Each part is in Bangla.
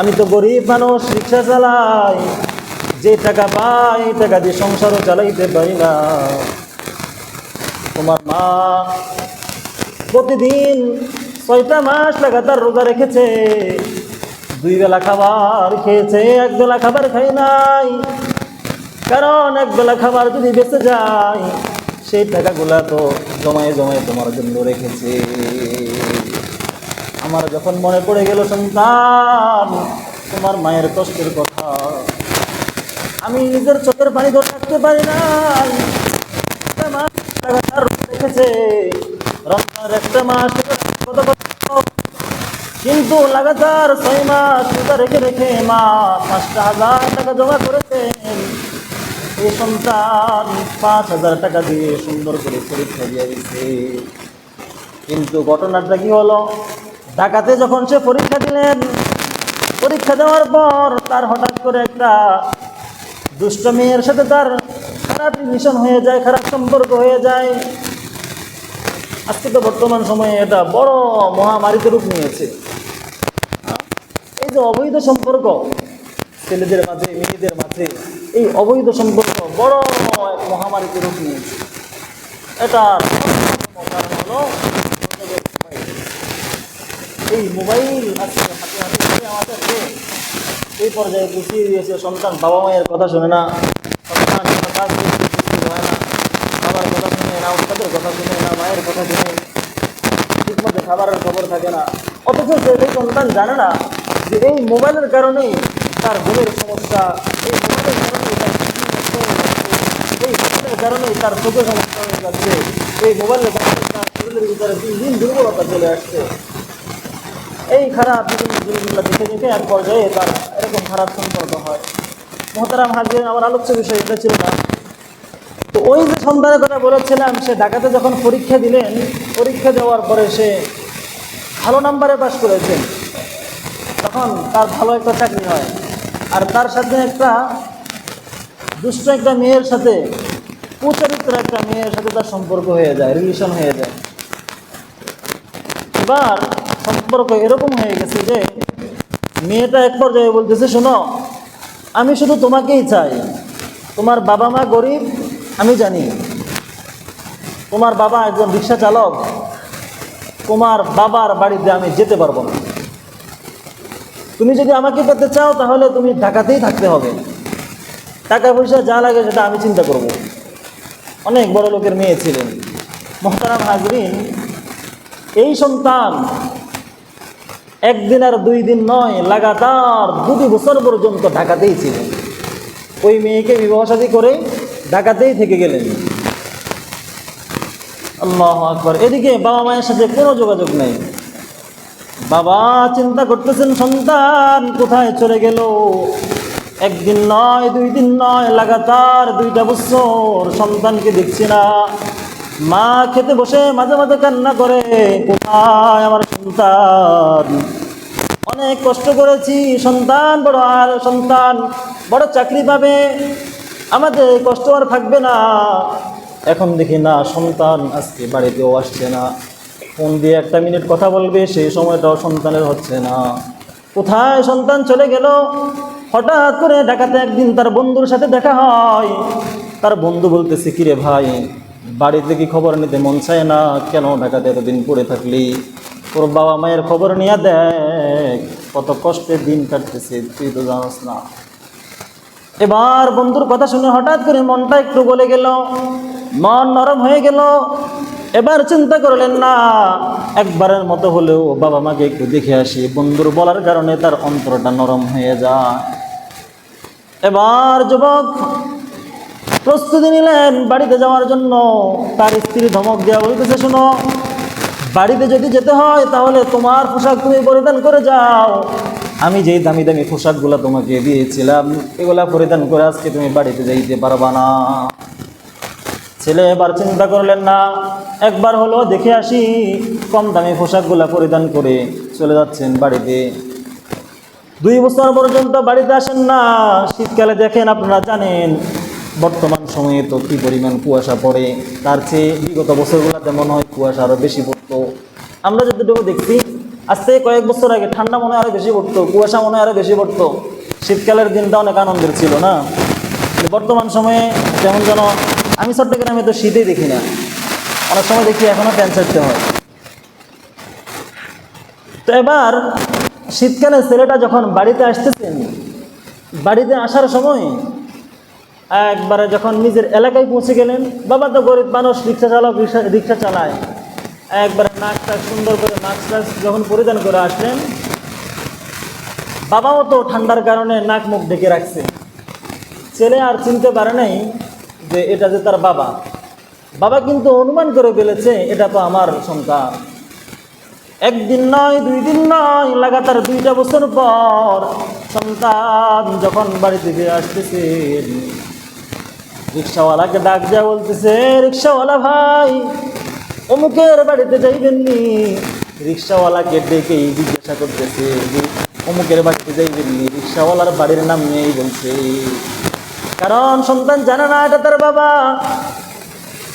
আমি তো গরিব মানুষ, রিক্সা চালাই। যে টাকা পাই টাকা দিয়ে সংসারও চালাইতে পারি না। তোমার মা প্রতিদিন ছয়টা মাস লাগাতার রোজা রেখেছে। দুই বেলা খাবার খেয়েছে, এক বেলা খাবার খাই নাই। কারণ এক বেলা খাবার যদি বেঁচে যায়, সেই টাকাগুলা তো জমায়ে জমায়ে তোমার জন্য রেখেছে। আমার যখন মনে পড়ে গেল সন্তান, তোমার মায়ের কষ্টের কথা। আমি নিজের চোখের পানি ধরে রাখতে পারি মাস রেখেছে রমজানের একটা মাস কিন্তু লাগাতার ছয় মাস রোজা রেখে রেখে মা পাঁচটা হাজার টাকা জমা করেছেন। এই সন্তান পাঁচ হাজার টাকা দিয়ে সুন্দর করে পরীক্ষা দিয়ে দিচ্ছে। কিন্তু ঘটনাটা কি হলো? ঢাকাতে যখন সে পরীক্ষা দিলেন, পরীক্ষা দেওয়ার পর তার হঠাৎ করে একটা দুষ্ট মেয়ের সাথে তার খারাপ রিলেশন হয়ে যায়, খারাপ সম্পর্ক হয়ে যায়। আজকে তো বর্তমান সময়ে এটা বড় মহামারীতে রূপ নিয়েছে। এই যে অবৈধ সম্পর্ক, ছেলেদের মাঝে, মেয়েদের মাঝে, এই অবৈধ সম্পর্ক বড় এক মহামারীতে রূপ নিয়েছে। এটার অন্যতম কারণ হলো যোগাযোগ মোবাইল। এই মোবাইল হাতে এই পর্যায়ে গুছিয়ে দিয়েছে সন্তান, বাবা মায়ের কথা শুনে না, সন্তান কাজ হয় না, বাবার কথা শুনে না ওস্তাদের কথা শুনে না, মায়ের কথা শুনে ঠিকমতো খাবারের খবর থাকে না। অথচ সে সেই সন্তান জানে না যে এই মোবাইলের কারণেই তার ঘুমের সমস্যা, এই মোবাইলের কারণেই তার এই মোবাইলের কারণেই তার চোখের সমস্যা হয়ে যাচ্ছে, এই মোবাইলের কারণে তার শরীরের ভিতরে দিন দিন দুর্বলতা চলে আসছে। এই খারাপ জিনিসগুলো দেখে দেখে এক পর্যায়ে তার এরকম খারাপ সম্পর্ক হয়। মোহতারাম হাজির আমার আলোচ্য বিষয়, এটা ছিল না। তো ওই যে সন্তানের কথা বলেছিলাম, সে ঢাকাতে যখন পরীক্ষা দিলেন, পরীক্ষা দেওয়ার পরে সে ভালো নাম্বারে পাশ করেছেন তখন তার ভালো একটা চাকরি হয়। আর তার সাথে একটা দুষ্ট একটা মেয়ের সাথে, কুচরিত্র একটা মেয়ের সাথে তার সম্পর্ক হয়ে যায় রিলেশন হয়ে যায়। এবার সম্পর্ক এরকম হয়ে গেছে যে মেয়েটা এক পর্যায়ে বলতেছে, শোনো, আমি শুধু তোমাকেই চাই। তোমার বাবা মা গরিব, আমি জানি। তোমার বাবা একজন রিক্সা চালক, তোমার বাবার বাড়িতে আমি যেতে পারব না। তুমি যদি আমাকে পেতে চাও, তাহলে তুমি ঢাকাতেই থাকতে হবে। টাকা পয়সা যা লাগে সেটা আমি চিন্তা করব। অনেক বড় লোকের মেয়ে ছিলেন। মোহতারাম হাজরিন, এই সন্তান একদিন আর দুই দিন নয়, লাগাতার দুটি বছর পর্যন্ত ঢাকাতেই ছিলেন। ওই মেয়েকে বিবাহ সাথী করে ঢাকাতেই থেকে গেলেন। আল্লাহ আকবর। এদিকে বাবা মায়ের সাথে কোনো যোগাযোগ নেই। বাবা চিন্তা করতেছেন, সন্তান কোথায় চলে গেল? একদিন নয়, দুই দিন নয়, লাগাতার দুইটা বছর সন্তানকে দেখছি না। মা খেতে বসে মাঝে মাঝে কান্না করে, কোথায় আমার সন্তান? অনেক কষ্ট করেছি, সন্তান বড় আর সন্তান, বড় চাকরি পাবে, আমাদের কষ্ট আর থাকবে না। এখন দেখি না, সন্তান আজকে বাড়িতেও আসছে না। ফোন দিয়ে একটা মিনিট কথা বলবে, সেই সময়টাও সন্তানের হচ্ছে না। কোথায় সন্তান চলে গেল? হঠাৎ করে ঢাকাতে একদিন তার বন্ধুর সাথে দেখা হয়। তার বন্ধু বলতেছে, কিরে ভাই বাড়িতে কি খবর নিতে মন চায় না? কেন ঢাকাতে এতদিন পড়ে থাকলি? তোর বাবা মায়ের খবর নিয়ে দেখ, কত কষ্টে দিন কাটতেছে, তুই তো জানাস না। এবার বন্ধুর কথা শুনে হঠাৎ করে মনটা একটু গলে গেল, মন নরম হয়ে গেল। এবার চিন্তা করলেন, না, একবারের মতো হলেও বাবা মাকে একটু দেখে আসি। বন্ধুর বলার কারণে তার অন্তরটা নরম হয়ে যায়। এবার যুবক প্রস্তুতি নিলেন বাড়িতে যাওয়ার জন্য। তার স্ত্রী ধমক দেওয়া বলতেছে, শোনো, বাড়িতে যদি যেতে হয়, তাহলে তোমার পোশাক তুমি পরিধান করে যাও। আমি যেই দামি দামি পোশাকগুলো তোমাকে দিয়েছিলাম, এগুলা পরিধান করে আজকে তুমি বাড়িতে যাইতে পারবা না। ছেলে এবার চিন্তা করলেন না, একবার হলো দেখে আসি কম দামি পোশাকগুলা পরিধান করে চলে যাচ্ছেন বাড়িতে। দুই বছর পর্যন্ত বাড়িতে আসেন না, শীতকালে দেখেন আপনারা জানেন বর্তমান সময়ে তো কী পরিমাণ কুয়াশা পড়ে, তার চেয়ে বিগত বছরগুলোতে মনে হয় কুয়াশা আরও বেশি পড়তো। আমরা যতটুকু দেখছি আজ থেকে কয়েক বছর আগে ঠান্ডা মনে হয় আরও বেশি পড়তো, কুয়াশা মনে হয় আরও বেশি পড়তো। শীতকালের দিনটা অনেক আনন্দের ছিল না? বর্তমান সময়ে যেমন যেন, আমি চট্টগ্রামে তো শীতেই দেখি না। অনেক সময় দেখি এখনও প্যান্ট ছাড়তে হয়। তো এবার শীতকালে ছেলেটা যখন বাড়িতে আসতেছেন, বাড়িতে আসার সময় একবারে যখন নিজের এলাকায় পৌঁছে গেলেন, বাবা তো গরিব মানুষ, রিক্সা চালক, রিক্সা রিক্সা চালায়। একবারে নাক টাক সুন্দর করে মাস্ক টাস্ক যখন পরিধান করে আসলেন, বাবাও তো ঠান্ডার কারণে নাক মুখ ঢেকে রাখছে। ছেলে আর চিনতে পারে নাই যে এটা যে তার বাবা। বাবা কিন্তু অনুমান করে ফেলেছে, এটা তো আমার সন্তান। একদিন নয়, দুই দিন নয়, লাগাতার দুইটা বছর পর সন্তান যখন বাড়ি থেকে আসতেছে রিক্সাওয়ালাকে ডাক দেওয়া বলতেছে রিক্সাওয়ালা ভাই, অমুকের বাড়িতে যাইবেননি রিক্সাওয়ালাকে ডেকেই জিজ্ঞাসা করতেছে অমুকের বাড়িতে যাইবেননি রিক্সাওয়ালার বাড়ির নাম নেই বলছে। কারণ সন্তান জানে না এটা তার বাবা।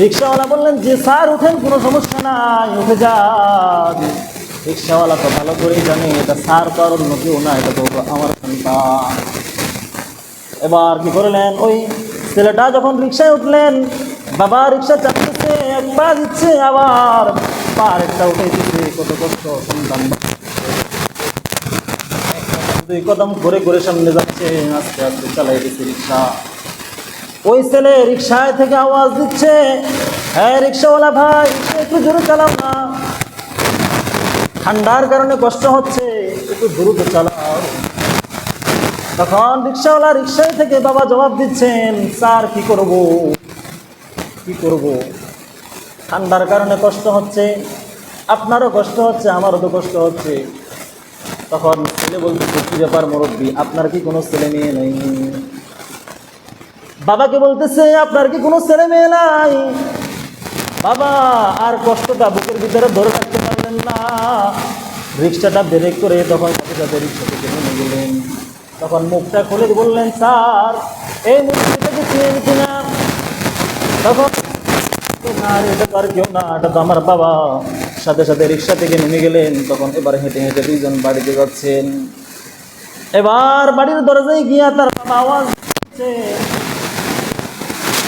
রিক্সাওয়ালা বললেন যে স্যার, উঠেন, কোনো সমস্যা নাই, উঠে যান। রিক্সাওয়ালা তো ভালো করেই জানে, এটা স্যার তো আর অন্য কেউ না, এটা তো আমার সন্তান। এবার কি করলেন? ওই ছেলেটা যখন রিক্সায় উঠলেন, বাবা রিক্সা চাপতেছে এক পা দিচ্ছে, আবার পা একটা উঠে দিচ্ছে, কত কষ্ট, সন্তান। দুই কদম ঘুরে ঘুরে সামনে যাচ্ছে, আস্তে আস্তে চালাই দিচ্ছে রিক্সা। ওই ছেলে রিক্সায় থেকে আওয়াজ দিচ্ছে হ্যাঁ রিক্সাওয়ালা ভাই, একটু জোরে চালাও না। ঠান্ডার কারণে কষ্ট হচ্ছে, একটু দ্রুত চালাও। তখন রিক্সাওয়ালা রিক্সায় থেকে বাবা জবাব দিচ্ছেন, স্যার, কি করব? কি করব? ঠান্ডার কারণে কষ্ট হচ্ছে, আপনারও কষ্ট হচ্ছে, আমারও তো কষ্ট হচ্ছে। তখন ছেলে বলতেছে কি ব্যাপার মুরব্বী, আপনার কি কোনো ছেলে মেয়ে নেই? বাবাকে বলতেছে, আপনার কি কোনো ছেলে মেয়ে নাই? বাবা, আর কষ্টটা বুকের ভিতরে ধরে রাখতে পারলেন না। রিক্সাটা ব্রেক করে তখন সাথে সাথে রিক্সা থেকে নেমে গেলেন। তখন মুখটা খুলে বললেন, স্যার, এই মুখটাকে চিনেন কিনা তখন এটা তো কেউ না, এটা তো আমার বাবা। সাথে সাথে রিক্সা থেকে নেমে গেলেন। তখন এবার হেঁটে হেঁটে দুইজন বাড়িতে যাচ্ছেন। এবার বাড়ির দরজায় গিয়া তার বাবা আওয়াজ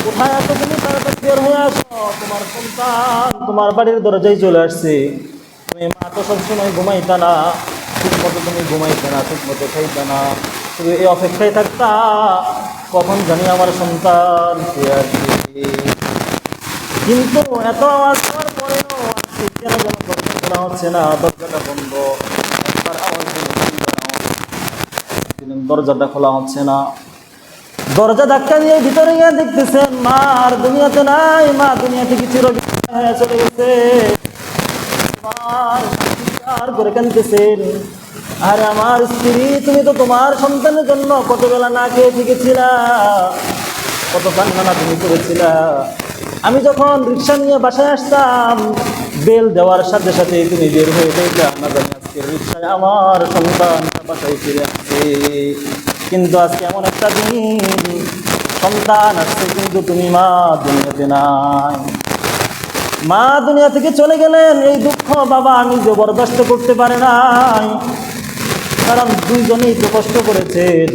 কোথায় আছো তুমি? তাড়াতাড়ি বের হয়ে আসো। তোমার সন্তান তোমার বাড়ির দরজায় চলে আসছে। তুমি মা তো সবসময় ঘুমাইতা না। ঠিক মতো তুমি ঘুমাইতে না, ঠিক মতো খাইতে না। শুধু এই অপেক্ষায় থাকতা, কখন জানি আমার সন্তান কিন্তু এত আওয়াজ হওয়ার পরেও কেন যেন দরজা খোলা হচ্ছে না, দরজাটা বন্ধ। একবার আওয়াজ দরজাটা খোলা হচ্ছে না। দরজা ধাক্কা নিয়ে ভিতরে গিয়ে দেখতেছেন, মা আর দুনিয়াতে নাই। মা দুনিয়া থেকে চির হয়ে চলে গেছে। আর করে কাঁদতেছেন। আরে আমার স্ত্রী, তুমি তো তোমার সন্তানের জন্য কত বেলা না খেয়ে থেকেছিলা, কত কান্না তুমি করেছিলা আমি যখন রিক্সা নিয়ে বাসায় আসতাম, বেল দেওয়ার সাথে সাথে তুমি বের হয়ে যাইতা। না জানি আজকে রিক্সায় আমার সন্তান বাসায় ফিরে আসছে কিন্তু আজকে এমন একটা দিন, সন্তান আসছে কিন্তু তুমি মা দুনিয়াতে নাই। মা দুনিয়া থেকে চলে গেলেন, এই দুঃখ বাবা নিজে বরদাস্ত করতে পারে নাই। কারণ দুইজনেই তো কষ্ট করেছেন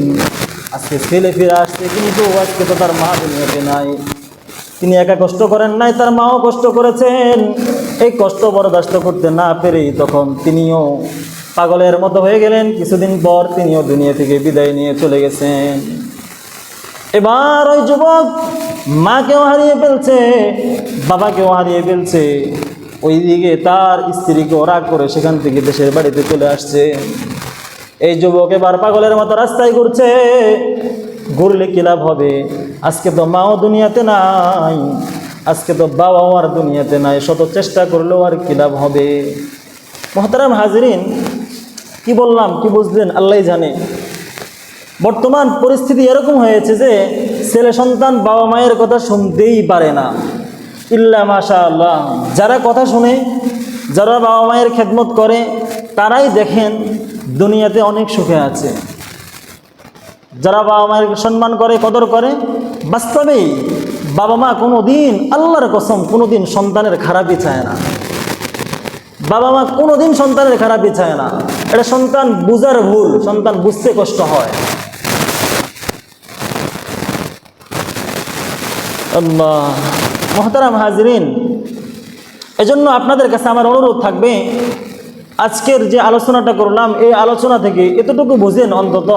আজকে ছেলে ফিরে আসছে, কিন্তু আজকে তো তার মা দুনিয়াতে নাই। তিনি একা কষ্ট করেন নাই, তার মাও কষ্ট করেছেন। এই কষ্ট বরদাস্ত করতে না পেরেই তখন তিনিও পাগলের মতো হয়ে গেলেন। কিছুদিন পর তিনিও দুনিয়া থেকে বিদায় নিয়ে চলে গেছেন। এবার ওই যুবক মাকেও হারিয়ে ফেলছে, বাবাকেও হারিয়ে ফেলছে। ওইদিকে তার স্ত্রীকে রাগ করে সেখান থেকে দেশের বাড়িতে চলে আসছে। এই যুবক এবার পাগলের মতো রাস্তায় ঘুরছে। ঘুরলে কি লাভ হবে? আজকে তো মাও দুনিয়াতে নাই, আজকে তো বাবাও আর দুনিয়াতে নাই, শত চেষ্টা করলেও আর কি লাভ হবে? মহতারাম হাজরিন, কি বললাম, কি বুঝলেন আল্লাহ জানে। বর্তমান পরিস্থিতি এরকম হয়েছে যে ছেলে সন্তান বাবা মায়ের কথা শুনতেই পারে না। ইল্লা মাশা আল্লাহ যারা কথা শুনে, যারা বাবা মায়ের খেদমত করে তারাই দেখেন দুনিয়াতে অনেক সুখে আছে। যারা বাবা মায়ের সম্মান করে, কদর করে, বাস্তবেই বাবা মা কোনো দিন আল্লাহর কসম কোনো দিন সন্তানের খারাপই চায় না। বাবা মা কোনোদিন সন্তানের খারাপই চায় না। এটা সন্তান বুঝার ভুল, সন্তান বুঝতে কষ্ট হয়। আল্লাহ, মহতারাম হাজরিন, এজন্য আপনাদের কাছে আমার অনুরোধ থাকবে আজকের যে আলোচনাটা করলাম, এই আলোচনা থেকে এতটুকু বুঝেন অন্তত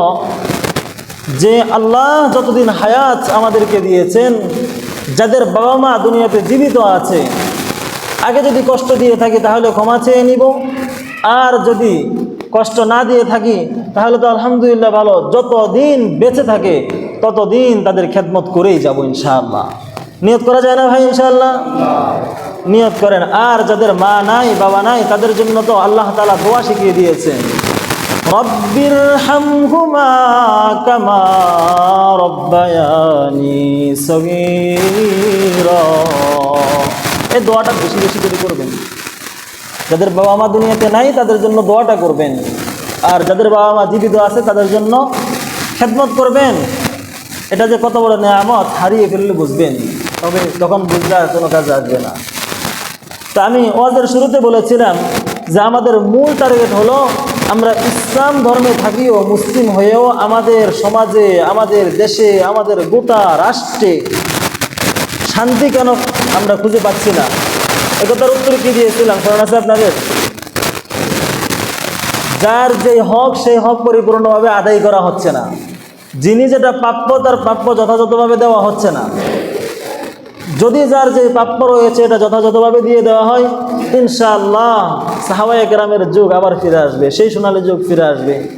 যে আল্লাহ যতদিন হায়াত আমাদেরকে দিয়েছেন, যাদের বাবা মা দুনিয়াতে জীবিত আছে, আগে যদি কষ্ট দিয়ে থাকি তাহলে ক্ষমা চেয়ে নিব, আর যদি কষ্ট না দিয়ে থাকি তাহলে তো আলহামদুলিল্লাহ ভালো, যতদিন বেঁচে থাকে ততদিন তাদের খেদমত করেই যাব ইনশাআল্লাহ। নিয়ত করা যায় না ভাই ইনশাআল্লাহ? নিয়ত করেন। আর যাদের মা নাই, বাবা নাই, তাদের জন্য তো আল্লাহ তালা দোয়া শিখিয়ে দিয়েছেন। রব্বির হামহুমা কামা রব্বায়ানি সগীরা। এই দোয়াটা বেশি বেশি করে করবেন। যাদের বাবা মা দুনিয়াতে নাই, তাদের জন্য দোয়াটা করবেন। আর যাদের বাবা মা জীবিত আছে, তাদের জন্য খেদমত করবেন। এটা যে কত বড় নেয়ামত, হারিয়ে ফেললে বুঝবেন। তবে তখন বুঝলে কোনো কাজ আসবে না। তা আমি ওয়াজের শুরুতে বলেছিলাম যে আমাদের মূল টার্গেট হলো আমরা ইসলাম ধর্মে থাকিও মুসলিম হয়েও আমাদের সমাজে, আমাদের দেশে, আমাদের গোটা রাষ্ট্রে শান্তি কেন আমরা খুঁজে পাচ্ছি না? একথার উত্তর কি দিয়েছিলাম? স্মরণ আছে আপনাদের? যার যে হক, সেই হক পরিপূর্ণভাবে আদায় করা হচ্ছে না। যিনি যেটা প্রাপ্য, তার প্রাপ্য যথাযথভাবে দেওয়া হচ্ছে না। যদি যার যে প্রাপ্য রয়েছে, এটা যথাযথভাবে দিয়ে দেওয়া হয়, ইনশাআল্লাহ সাহাবায় গ্রামের যুগ আবার ফিরে আসবে, সেই সোনালী যুগ ফিরে আসবে।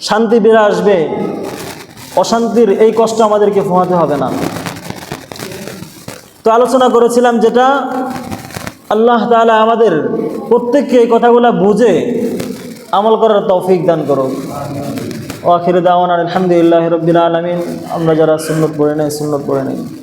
শান্তি ফিরে আসবে। অশান্তির এই কষ্ট আমাদেরকে পোহাতে হবে না। তো আলোচনা করেছিলাম যেটা, আল্লাহ তাআলা আমাদের প্রত্যেককে এই কথাগুলো বুঝে আমল করার তৌফিক দান করুক। ও আখির দাওয়ান আলহামদুলিল্লাহ রবিল আলমিন। আমরা যারা সুন্নত পড়ে নেই, সুন্নত পড়ে নেই।